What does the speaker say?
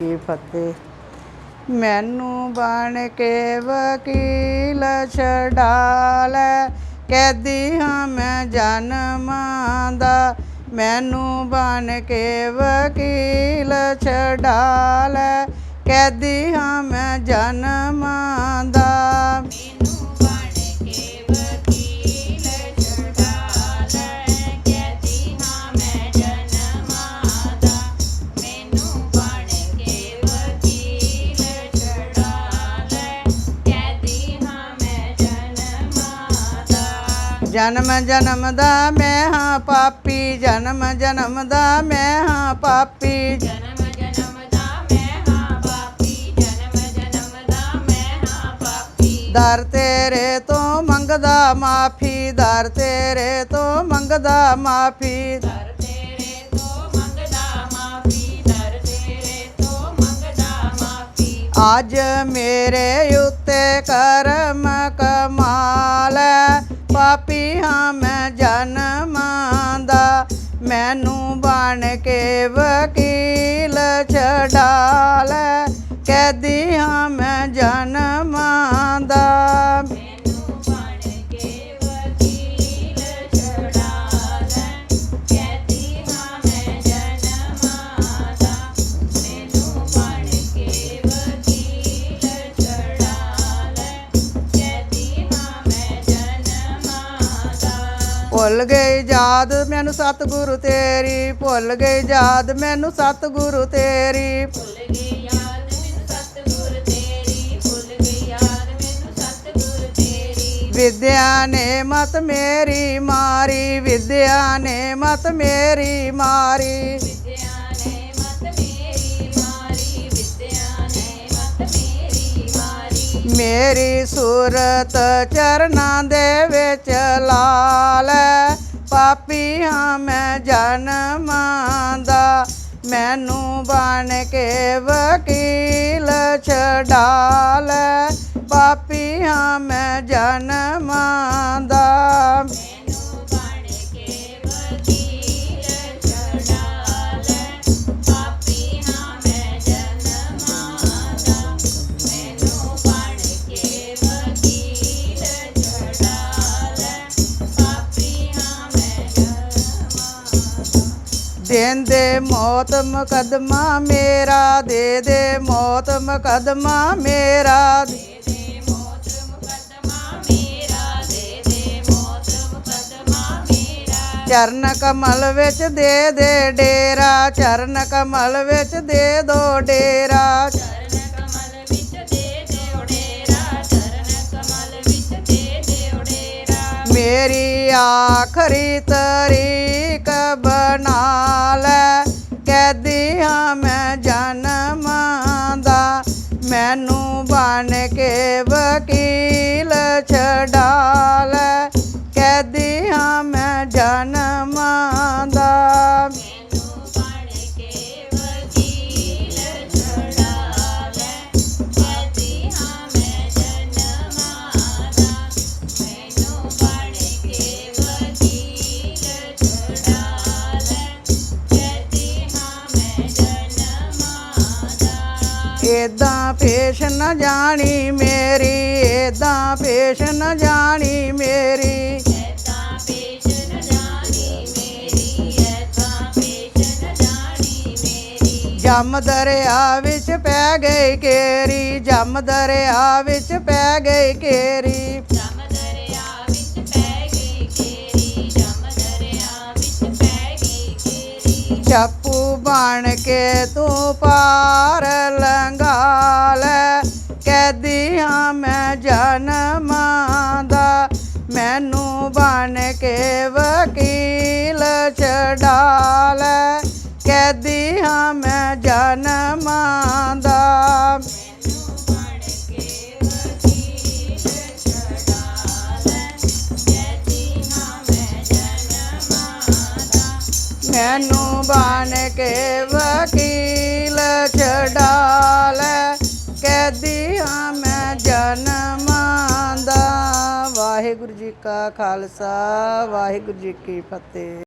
ਕੀ ਫਤਿਹ। ਮੈਨੂੰ ਬਣ ਕੇ ਵਕੀਲ ਛਡਾਲੈ। ਕੈਦੀ ਹਾਂ ਮੈਂ ਜਨਮਾਂ ਦਾ। ਮੈਨੂੰ ਬਣ ਕੇ ਵਕੀਲ ਛਡਾ ਕੈਦੀ ਹਾਂ ਮੈਂ ਜਨਮਾਂ ਦਾ ਜਨਮ ਜਨਮ ਦਾ ਮੈਂ ਹਾਂ ਪਾਪੀ ਜਨਮ ਜਨਮ ਦਾ ਮੈਂ ਹਾਂ ਪਾਪੀ ਜਨਮ ਜਨਮ ਦਾ ਮੈਂ ਹਾਂ ਪਾਪੀ ਜਨਮ ਜਨਮ ਦਾ ਮੈਂ ਹਾਂ ਪਾਪੀ ਦਰ ਵਕੀਲ ਛਡਾ ਹਾਂ ਭੁੱਲ ਗਈ ਯਾਦ ਮੈਨੂੰ ਸਤਿਗੁਰੂ ਤੇਰੀ ਭੁੱਲ ਗਈ ਯਾਦ ਮੈਨੂੰ ਸਤਿਗੁਰੂ ਤੇਰੀ ਭੁੱਲ ਗਈ ਯਾਦ ਮੈਨੂੰ ਸਤਿਗੁਰ ਤੇਰੀ ਭੁੱਲ ਗਈ ਯਾਦ ਮੈਨੂੰ ਸਤਿਗੁਰ ਤੇਰੀ ਵਿਦਿਆ ਨੇ ਮਤ ਮੇਰੀ ਮਾਰੀ ਵਿਦਿਆ ਨੇ ਮਤ ਮੇਰੀ ਮਾਰੀ। ਮੇਰੀ ਸੂਰਤ ਚਰਨਾਂ ਦੇ ਵਿੱਚ ਲਾਲ ਪਾਪੀ ਹਾਂ ਮੈਂ ਜਨਮਾਂ ਦਾ ਮੈਨੂੰ ਬਣ ਕੇ ਵਕੀਲ ਛਡਾਲ ਪਾਪੀ ਹਾਂ ਮੈਂ ਜਨਮਾਂ ਦੇਨ ਦੇ ਮੌਤ ਮੁਕਦਮਾ ਮੇਰਾ, ਦੇ ਦੇ ਮੌਤ ਮੁਕਦਮਾ ਮੁਕੱਦਮਾ ਮੇਰਾ। ਦੇ ਦੇ ਮੌਤ ਮੁਕੱਦਮਾ ਮੇਰਾ ਚਰਨ ਕਮਲ ਵਿੱਚ ਦੇ ਦੇ ਡੇਰਾ, ਚਰਨ ਕਮਲ ਵਿੱਚ ਦੇ ਦੋ ਡੇਰਾ। ਚਰਨ ਮੇਰੀ ਆਖਰੀ ਤਰੀਕ ਬਣਾ ਲੈ। ਕਹਦੀ ਹਾਂ ਮੈਂ ਜਨਮ ਦਾ, ਮੈਨੂੰ ਬਣ ਕੇ ਵਕੀਲ ਛਡਾ ਲੈ। ਕੈਦੀ ਹਾਂ ਮੈਂ ਜਨਮਾਂ ਏਦਾਂ ਪੇਸ਼ ਨਾ ਜਾਣੀ ਮੇਰੀ ਏਦਾਂ ਪੇਸ਼ ਨਾ ਜਾਣੀ ਮੇਰੀ। ਐਤਾਂ ਪੇਸ਼ ਨ ਜਾਣੀ ਮੇਰੀ ਐਤਾਂ ਪੇਸ਼ ਨ ਜਾਣੀ ਮੇਰੀ। ਜਮ ਦਰਿਆ ਵਿੱਚ ਪੈ ਗਈ ਕੇਰੀ ਜਮ ਦਰਿਆ ਵਿੱਚ ਪੈ ਗਈ ਕੇਰੀ। ਜਮ ਦਰਿਆ ਵਿੱਚ ਪੈ ਗਈ ਕੇਰੀ ਜਮ ਦਰਿਆ ਵਿੱਚ ਪੈ ਗਈ ਕੇਰੀ। ਚਾਪੂ ਬਣ ਕੇ ਤੂੰ ਪਾਰ ਲੰਘਾ ਲੈ। ਕੈਦੀ ਹਾਂ ਮੈਂ ਜਨਮਾਂ ਦਾ, ਮੈਨੂੰ ਬਣ ਕੇ ਵਕੀਲ ਛਡਾ ਲੈ। ਕੈਦੀ ਮੈਨੂੰ ਬਣ ਕੇ ਵਕੀਲ ਛਡਾ ਲੈ ਹਾਂ ਮੈਂ ਜਨਮਾਂ ਦਾ ਵਾਹਿਗੁਰੂ ਜੀ ਕਾ ਖਾਲਸਾ, ਵਾਹਿਗੁਰੂ ਜੀ ਕੀ ਫਤਿਹ।